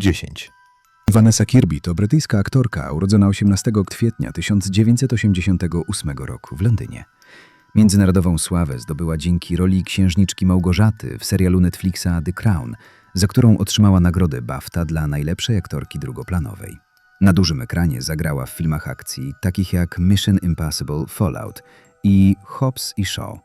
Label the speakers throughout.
Speaker 1: 10.
Speaker 2: Vanessa Kirby to brytyjska aktorka urodzona 18 kwietnia 1988 roku w Londynie. Międzynarodową sławę zdobyła dzięki roli księżniczki Małgorzaty w serialu Netflixa The Crown, za którą otrzymała nagrodę BAFTA dla najlepszej aktorki drugoplanowej. Na dużym ekranie zagrała w filmach akcji takich jak Mission Impossible Fallout i Hobbs i Shaw.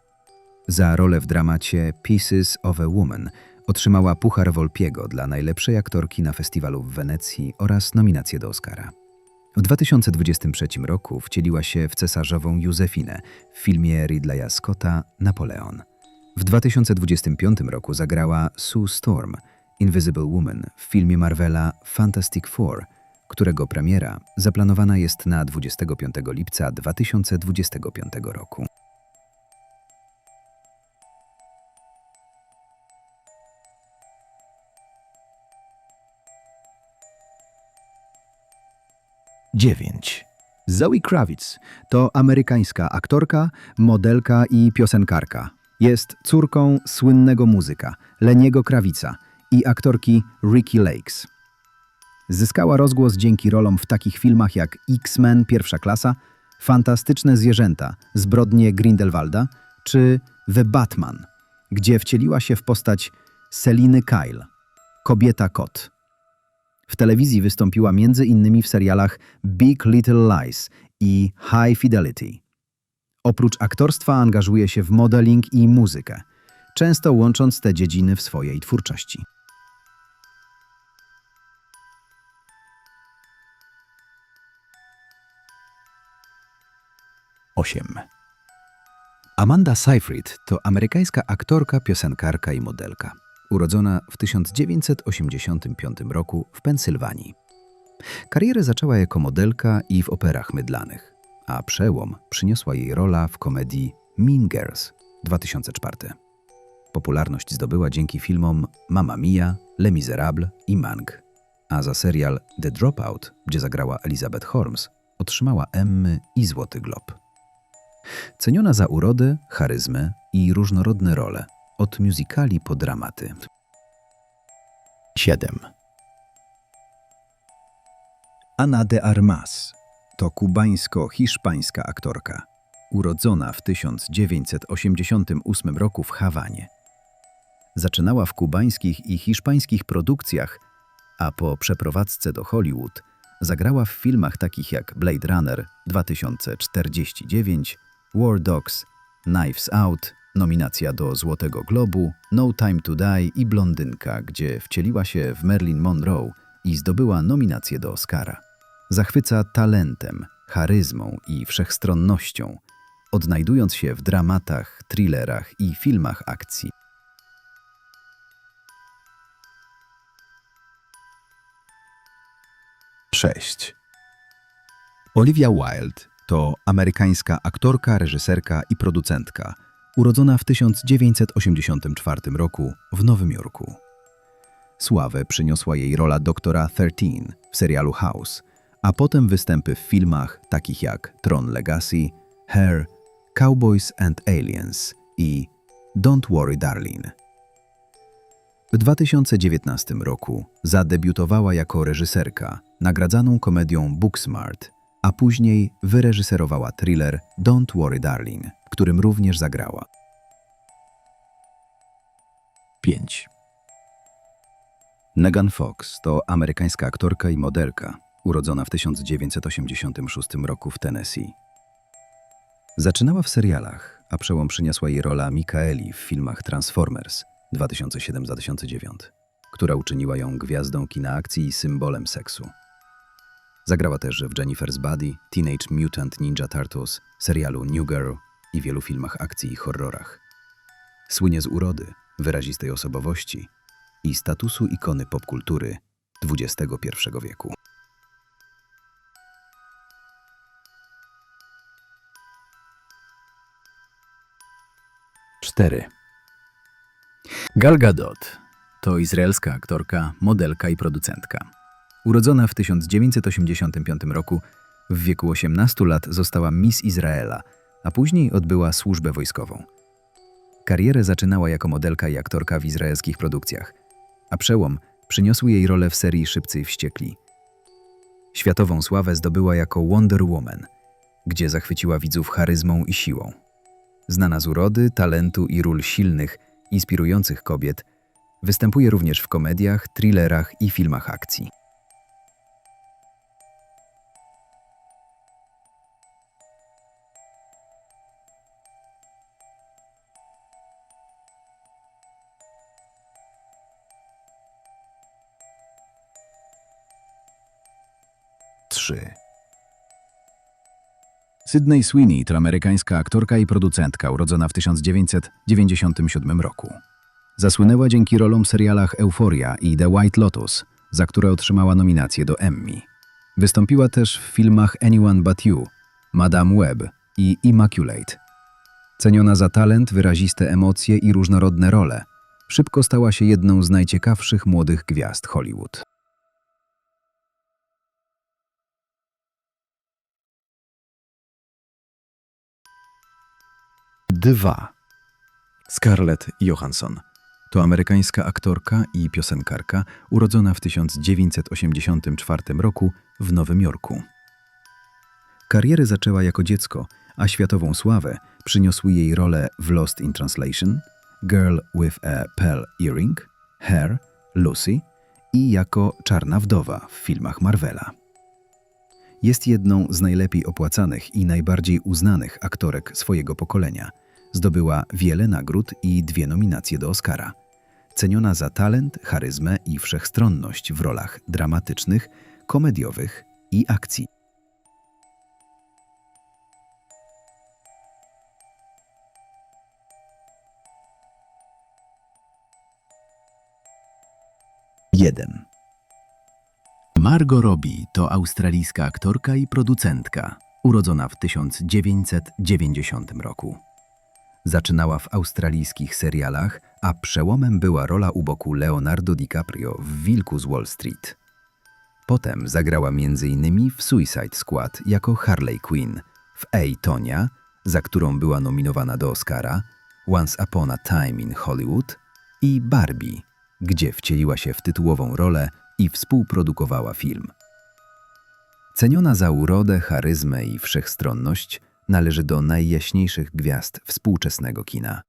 Speaker 2: Za rolę w dramacie Pieces of a Woman otrzymała Puchar Volpiego dla najlepszej aktorki na festiwalu w Wenecji oraz nominację do Oscara. W 2023 roku wcieliła się w cesarzową Józefinę w filmie Ridleya Scotta Napoleon. W 2025 roku zagrała Sue Storm, Invisible Woman w filmie Marvela Fantastic Four, którego premiera zaplanowana jest na 25 lipca 2025 roku.
Speaker 1: Dziewięć,
Speaker 2: Zoe Kravitz to amerykańska aktorka, modelka i piosenkarka. Jest córką słynnego muzyka Leniego Krawica i aktorki Ricky Lakes. Zyskała rozgłos dzięki rolom w takich filmach jak X-Men Pierwsza Klasa, Fantastyczne Zwierzęta, Zbrodnie Grindelwalda czy The Batman, gdzie wcieliła się w postać Seliny Kyle, kobieta kot. W telewizji wystąpiła innymi w serialach Big Little Lies i High Fidelity. Oprócz aktorstwa angażuje się w modeling i muzykę, często łącząc te dziedziny w swojej twórczości.
Speaker 1: osiem,
Speaker 2: Amanda Seyfried to amerykańska aktorka, piosenkarka i modelka, urodzona w 1985 roku w Pensylwanii. Karierę zaczęła jako modelka i w operach mydlanych, a przełom przyniosła jej rola w komedii Mean Girls 2004. Popularność zdobyła dzięki filmom Mamma Mia, Les Miserables i Mank, a za serial The Dropout, gdzie zagrała Elizabeth Holmes, otrzymała Emmy i Złoty Glob. Ceniona za urodę, charyzmę i różnorodne role, od musicali po dramaty.
Speaker 1: siedem,
Speaker 2: Ana de Armas to kubańsko-hiszpańska aktorka, urodzona w 1988 roku w Hawanie. Zaczynała w kubańskich i hiszpańskich produkcjach, a po przeprowadzce do Hollywood zagrała w filmach takich jak Blade Runner 2049, War Dogs, Knives Out, nominacja do Złotego Globu, No Time to Die i Blondynka, gdzie wcieliła się w Marilyn Monroe i zdobyła nominację do Oscara. Zachwyca talentem, charyzmą i wszechstronnością, odnajdując się w dramatach, thrillerach i filmach akcji.
Speaker 1: sześć,
Speaker 2: Olivia Wilde to amerykańska aktorka, reżyserka i producentka, urodzona w 1984 roku w Nowym Jorku. Sławę przyniosła jej rola doktora 13 w serialu House, a potem występy w filmach takich jak Tron Legacy, Hair, Cowboys and Aliens i Don't Worry Darling. W 2019 roku zadebiutowała jako reżyserka nagradzaną komedią Booksmart, a później wyreżyserowała thriller Don't Worry Darling, którym również zagrała.
Speaker 1: pięć,
Speaker 2: Megan Fox to amerykańska aktorka i modelka, urodzona w 1986 roku w Tennessee. Zaczynała w serialach, a przełom przyniosła jej rola Mikaeli w filmach Transformers 2007-2009, która uczyniła ją gwiazdą kina akcji i symbolem seksu. Zagrała też w Jennifer's Body, Teenage Mutant Ninja Turtles, serialu New Girl i wielu filmach akcji i horrorach. Słynie z urody, wyrazistej osobowości i statusu ikony popkultury XXI wieku.
Speaker 1: cztery,
Speaker 2: Gal Gadot to izraelska aktorka, modelka i producentka. Urodzona w 1985 roku, w wieku 18 lat została Miss Izraela, a później odbyła służbę wojskową. Karierę zaczynała jako modelka i aktorka w izraelskich produkcjach, a przełom Przyniosły jej rolę w serii Szybcy i Wściekli. Światową sławę zdobyła jako Wonder Woman, gdzie zachwyciła widzów charyzmą i siłą. Znana z urody, talentu i ról silnych, inspirujących kobiet, występuje również w komediach, thrillerach i filmach akcji.
Speaker 1: Trzy.
Speaker 2: Sydney Sweeney to amerykańska aktorka i producentka urodzona w 1997 roku. Zasłynęła dzięki rolom w serialach Euphoria i The White Lotus, za które otrzymała nominację do Emmy. Wystąpiła też w filmach Anyone But You, Madame Web i Immaculate. Ceniona za talent, wyraziste emocje i różnorodne role, szybko stała się jedną z najciekawszych młodych gwiazd Hollywood.
Speaker 1: Dwa.
Speaker 2: Scarlett Johansson to amerykańska aktorka i piosenkarka urodzona w 1984 roku w Nowym Jorku. Karierę zaczęła jako dziecko, a światową sławę przyniosły jej role w Lost in Translation, Girl with a Pearl Earring, Hair, Lucy i jako czarna wdowa w filmach Marvela. Jest jedną z najlepiej opłacanych i najbardziej uznanych aktorek swojego pokolenia. Zdobyła wiele nagród i dwie nominacje do Oscara. Ceniona za talent, charyzmę i wszechstronność w rolach dramatycznych, komediowych i akcji.
Speaker 1: Jeden.
Speaker 3: Margot Robbie to australijska aktorka i producentka, urodzona w 1990 roku.
Speaker 2: Zaczynała w australijskich serialach, a przełomem była rola u boku Leonardo DiCaprio w Wilku z Wall Street. Potem zagrała m.in. w Suicide Squad jako Harley Quinn, w A. Tonia, za którą była nominowana do Oscara, Once Upon a Time in Hollywood i Barbie, gdzie wcieliła się w tytułową rolę i współprodukowała film. Ceniona za urodę, charyzmę i wszechstronność, należy do najjaśniejszych gwiazd współczesnego kina.